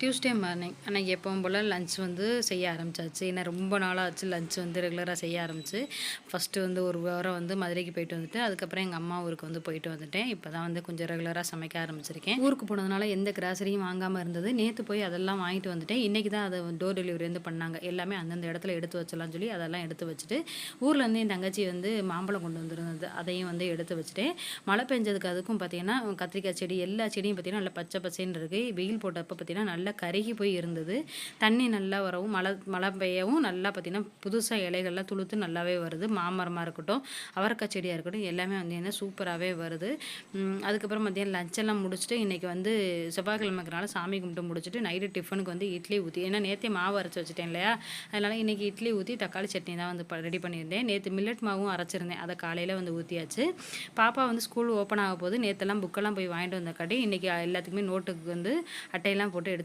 Tuesday morning அன்றைக்கி எப்பவும் போல் lunch வந்து செய்ய ஆரம்பிச்சாச்சு. ஏன்னா ரொம்ப நாளாக ஆச்சு லஞ்ச் வந்து ரெகுலராக செய்ய ஆரம்பிச்சு. ஃபஸ்ட்டு வந்து ஒரு வாரம் வந்து மதுரைக்கு போயிட்டு வந்துட்டு அதுக்கப்புறம் எங்கள் அம்மா ஊருக்கு வந்து போயிட்டு வந்துட்டேன். இப்போ தான் வந்து கொஞ்சம் ரெகுலராக சமைக்க ஆரம்பிச்சிருக்கேன். ஊருக்கு போனதுனால எந்த கிராசரியும் வாங்காமல் இருந்தது. நேற்று போய் அதெல்லாம் வாங்கிட்டு வந்துட்டேன். இன்றைக்கி தான் அதை டோர் டெலிவரி வந்து பண்ணாங்க. எல்லாமே அந்தந்த இடத்துல எடுத்து வச்சலாம்னு சொல்லி அதெல்லாம் எடுத்து வச்சுட்டு ஊர்லேருந்து என் தங்கச்சி வந்து மாம்பழம் கொண்டு வந்திருந்தது. அதையும் வந்து எடுத்து வச்சுட்டேன். மழை பெஞ்சதுக்கு அதுக்கும் பார்த்தீங்கன்னா கத்திரிக்காய் செடி எல்லா செடியும் பார்த்தீங்கன்னா நல்லா பச்சை பச்சைன்னு இருக்குது வெயில் போட்டப்போ பார்த்தீங்கன்னா நல்லா கருகி போய் இருந்தது. தண்ணி நல்லா வரவும் மழை மழை பெய்யவும் நல்லா பார்த்திங்கன்னா புதுசாக இலைகள்லாம் துளுத்து நல்லாவே வருது. மாமரமாக இருக்கட்டும் அவரக்காய் செடியாக இருக்கட்டும் எல்லாமே வந்து என்ன சூப்பராகவே வருது. அதுக்கப்புறம் மத்தியானம் லஞ்செல்லாம் முடிச்சுட்டு இன்றைக்கி வந்து செவ்வாய்க்கிழமைக்குனால சாமி கும்பிட்டு முடிச்சுட்டு நைட்டு டிஃபனுக்கு வந்து இட்லி ஊற்றி ஏன்னா நேற்றே மாவு அரைச்சி வச்சுட்டேன் இல்லையா? அதனால் இன்றைக்கி இட்லி ஊற்றி தக்காளி சட்னி தான் வந்து ரெடி பண்ணியிருந்தேன். நேற்று மில்லட் மாவும் அரைச்சிருந்தேன். அதை காலையில் வந்து ஊற்றியாச்சு பாப்பா வந்து ஸ்கூல் ஓப்பன் ஆக போது நேற்றெல்லாம் புக்கெல்லாம் போய் வாங்கிட்டு வந்த காட்டி இன்றைக்கி எல்லாத்துக்குமே நோட்டுக்கு வந்து அட்டையெல்லாம் போட்டு எடுத்து